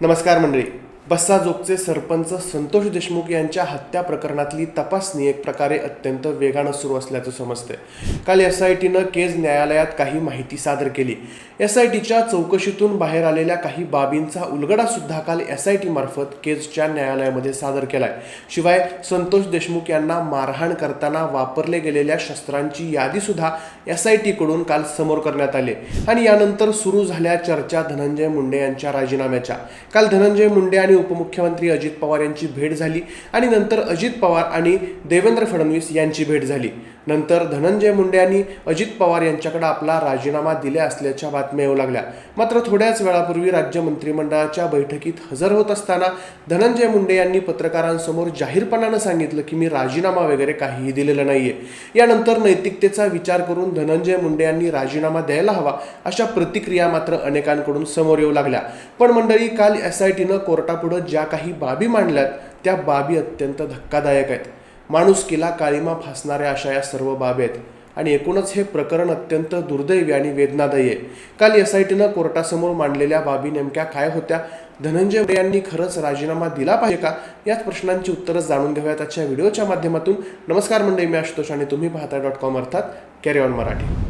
नमस्कार मंडळी. बस्साजोगचे सरपंच संतोष देशमुख यांच्या हत्या प्रकरणातली तपासणी एक प्रकारे अत्यंत वेगानं सुरू असल्याचं समजते काल एस आय टीनं केज न्यायालयात काही माहिती सादर केली. एस आय टीच्या चौकशीतून बाहेर आलेल्या काही बाबींचा उलगडा सुद्धा काल एस आय टी मार्फत केजच्या न्यायालयामध्ये सादर केलाय. शिवाय संतोष देशमुख यांना मारहाण करताना वापरले गेलेल्या शस्त्रांची यादी सुद्धा एस आय टीकडून काल समोर करण्यात आली. आणि यानंतर सुरू झाल्या चर्चा धनंजय मुंडे यांच्या राजीनाम्याच्या. काल धनंजय मुंडे आणि उपमुख्यमंत्री अजित पवार यांची भेट झाली आणि नंतर अजित पवार आणि देवेंद्र फडणवीस यांची भेट झाली. नंतर धनंजय मुंडे यांनी अजित पवार यांच्याकडे आपला राजीनामा दिल्या असल्याच्या बातम्या येऊ लागल्या. मात्र थोड्याच वेळापूर्वी राज्य मंत्रिमंडळाच्या बैठकीत हजर होत असताना धनंजय मुंडे यांनी पत्रकारांसमोर जाहीरपणानं सांगितलं की मी राजीनामा वगैरे काहीही दिलेलं नाहीये. यानंतर नैतिकतेचा विचार करून धनंजय मुंडे यांनी राजीनामा द्यायला हवा अशा प्रतिक्रिया मात्र अनेकांकडून समोर येऊ लागल्या. पण मंडळी काल एस आय टीनं कोर्टापुढं ज्या काही बाबी मांडल्यात त्या बाबी अत्यंत धक्कादायक आहेत. माणुसकीला काळीमा फासणाऱ्या अशा या सर्व बाबेत. आणि एकूणच हे प्रकरण अत्यंत दुर्दैवी आणि वेदनादायी आहे. काल एस आय टीनं कोर्टासमोर मांडलेल्या बाबी नेमक्या काय होत्या? धनंजय मुंडे यांनी खरंच राजीनामा दिला पाहिजे का? याच प्रश्नांची उत्तरं जाणून घेऊयात आजच्या व्हिडिओच्या माध्यमातून. नमस्कार मंडळी मी आशुतोष आणि तुम्ही पाहता डॉट कॉम अर्थात कॅरी ऑन मराठी.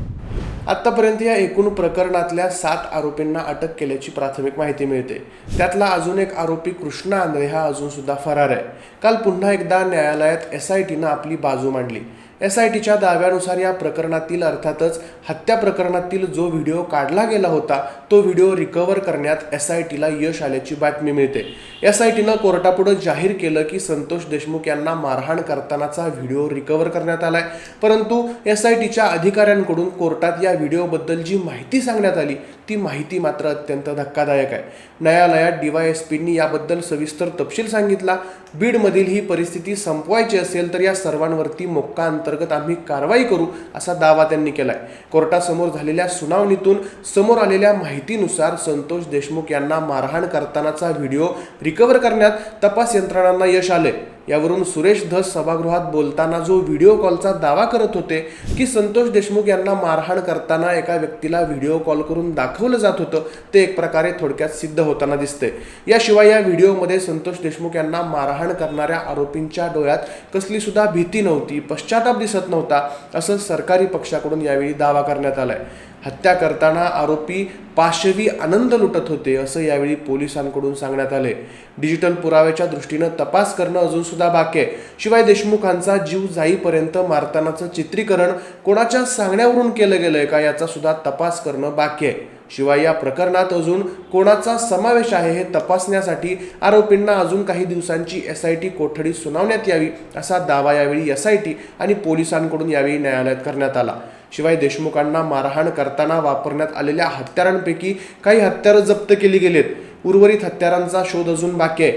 आत्तापर्यंत या एकूण प्रकरणातल्या सात आरोपींना अटक केल्याची प्राथमिक माहिती मिळते. त्यातला अजून एक आरोपी कृष्णा आंधळे हा अजून सुद्धा फरार आहे. काल पुन्हा एकदा न्यायालयात एस आय टीनं आपली बाजू मांडली. एस आय टीच्या दाव्यानुसार या प्रकरणातील अर्थातच हत्या प्रकरणातील जो व्हिडिओ काढला गेला होता तो व्हिडिओ रिकव्हर करण्यात एस आय टीला यश आल्याची बातमी मिळते. एस आय टीनं कोर्टापुढे जाहीर केलं की संतोष देशमुख यांना मारहाण करतानाचा व्हिडिओ रिकव्हर करण्यात आलाय. परंतु एस आय टीच्या अधिकाऱ्यांकडून कोर्टात या व्हिडिओबद्दल जी माहिती सांगण्यात आली ती माहिती मात्र अत्यंत धक्कादायक आहे. न्यायालयात डीवायएसपींनी याबद्दल सविस्तर तपशील सांगितला. बीडमधील ही परिस्थिती संपवायची असेल तर या सर्वांवरती मोक्का अंतर्गत आम्ही कारवाई करू असा दावा त्यांनी केलाय. कोर्टासमोर झालेल्या सुनावणीतून समोर आलेल्या माहितीनुसार संतोष देशमुख यांना मारहाण करतानाचा व्हिडिओ रिकव्हर करण्यात तपास यंत्रणांना यश आले यावरून सुरेश धस सभागृहात बोलताना जो व्हिडिओ कॉलचा दावा करत होते की संतोष देशमुख यांना मारहाण करताना एका व्यक्तीला व्हिडिओ कॉल करून दाखवलं जात होतं ते एक प्रकारे थोडक्यात सिद्ध होताना दिसते याशिवाय या व्हिडिओमध्ये संतोष देशमुख यांना मारहाण करणाऱ्या आरोपींच्या डोळ्यात कसली सुद्धा भीती नव्हती पश्चाताप दिसत नव्हता असं सरकारी पक्षाकडून यावेळी दावा करण्यात आलाय. हत्या करताना आरोपी पाशवी आनंद लुटत होते असं यावेळी पोलिसांकडून सांगण्यात आले. डिजिटल पुराव्याच्या दृष्टीनं तपास करणं अजून सुद्धा बाकी आहे. शिवाय देशमुखांचा जीव जाईपर्यंत मारतानाचं चित्रीकरण कोणाच्या सांगण्यावरून केलं गेलंय का याचा सुद्धा तपास करणं बाकी आहे. शिवाय या प्रकरणात अजून कोणाचा समावेश आहे हे तपासण्यासाठी आरोपींना अजून काही दिवसांची एस आय टी कोठडी सुनावण्यात यावी असा दावा यावेळी एस आय टी आणि पोलिसांकडून यावेळी न्यायालयात करण्यात आला. शिवाय देशमुखांना मारहाण करताना वापरण्यात आलेल्या हत्यारांपैकी काही हत्यारं जप्त केली गेलीत. उर्वरित हत्यारांचा शोध अजून बाकी आहे.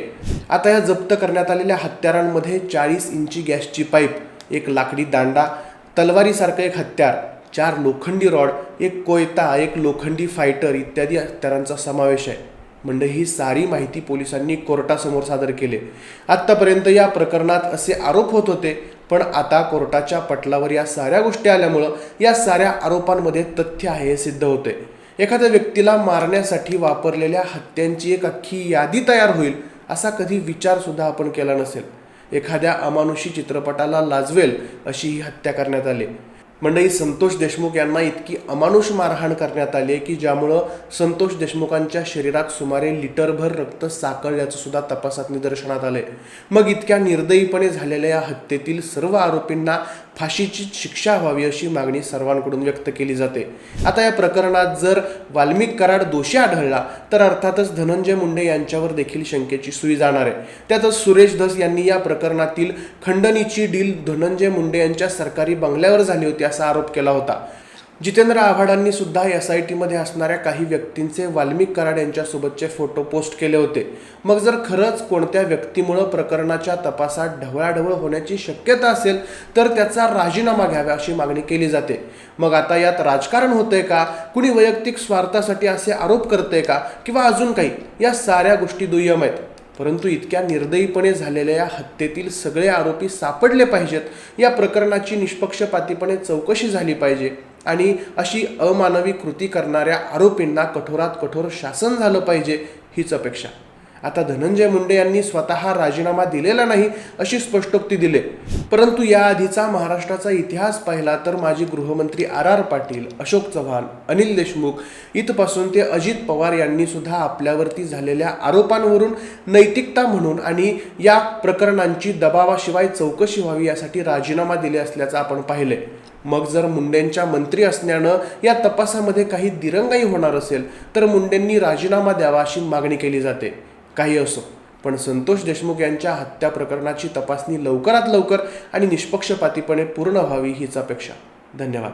आता या जप्त करण्यात आलेल्या हत्यारांमध्ये चाळीस इंची गॅसची पाईप एक लाकडी दांडा तलवारीसारखं एक हत्यार चार लोखंडी रॉड एक कोयता एक लोखंडी फायटर इत्यादी हत्यारांचा समावेश आहे. म्हणजे ही सारी माहिती पोलिसांनी कोर्टासमोर सादर केली. आत्तापर्यंत या प्रकरणात असे आरोप होत होते पण आता कोर्टाच्या पटलावर या साऱ्या गोष्टी आल्यामुळं या साऱ्या आरोपांमध्ये तथ्य आहे हे सिद्ध होते. एखाद्या व्यक्तीला मारण्यासाठी वापरलेल्या हत्यांची एक अख्खी यादी तयार होईल असा कधी विचारसुद्धा आपण केला नसेल. एखाद्या अमानुषी चित्रपटाला लाजवेल अशी ही हत्या करण्यात आली. मंडळी संतोष देशमुख यांना इतकी अमानुष मारहाण करण्यात आली आहे की ज्यामुळं संतोष देशमुखांच्या शरीरात सुमारे लिटरभर रक्त साकळल्याचं सुद्धा तपासात निदर्शनात आलंय. मग इतक्या निर्दयीपणे झालेल्या या हत्येतील सर्व आरोपींना फाशीची शिक्षा व्हावी अशी मागणी सर्वांकडून व्यक्त केली जाते. आता या प्रकरणात जर वाल्मिक कराड दोषी आढळला तर अर्थातच धनंजय मुंडे यांच्यावर देखील शंकेची सुई जाणार आहे. त्यातच सुरेश धस यांनी या प्रकरणातील खंडणीची डील धनंजय मुंडे यांच्या सरकारी बंगल्यावर झाली होती असा आरोप केला होता. जितेंद्र आव्हाडांनी सुद्धा एस आय टीमध्ये असणाऱ्या काही व्यक्तींचे वाल्मिक कराड यांच्यासोबतचे फोटो पोस्ट केले होते. मग जर खरंच कोणत्या व्यक्तीमुळं प्रकरणाच्या तपासात ढवळाढवळ होण्याची शक्यता असेल तर त्याचा राजीनामा घ्यावा अशी मागणी केली जाते. मग आता यात राजकारण होतंय का? कुणी वैयक्तिक स्वार्थासाठी असे आरोप करतंय का? किंवा अजून काही? या साऱ्या गोष्टी दुय्यम आहेत. परंतु इतक्या निर्दयीपणे झालेल्या या हत्येतील सगळे आरोपी सापडले पाहिजेत. या प्रकरणाची निष्पक्षपातीपणे चौकशी झाली पाहिजे. आणि अशी अमानवी कृती करणाऱ्या आरोपींना कठोरात कठोर शासन झालं पाहिजे हीच अपेक्षा. आता धनंजय मुंडे यांनी स्वतः राजीनामा दिलेला नाही अशी स्पष्टोक्ती दिली. परंतु याआधीचा महाराष्ट्राचा इतिहास पाहिला तर माजी गृहमंत्री आर आर पाटील अशोक चव्हाण अनिल देशमुख इथपासून ते अजित पवार यांनी सुद्धा आपल्यावरती झालेल्या आरोपांवरून नैतिकता म्हणून आणि या प्रकरणांची दबावाशिवाय चौकशी व्हावी यासाठी राजीनामा दिले असल्याचं आपण पाहिले. मग जर मुंडेंच्या मंत्री असण्यानं या तपासामध्ये काही दिरंगाई होणार असेल तर मुंडेंनी राजीनामा द्यावा अशी मागणी केली जाते. काही असो. पण संतोष देशमुख यांच्या हत्या प्रकरणाची तपासणी लवकरात लवकर आणि निष्पक्षपातीपणे पूर्ण व्हावी हीच अपेक्षा. धन्यवाद.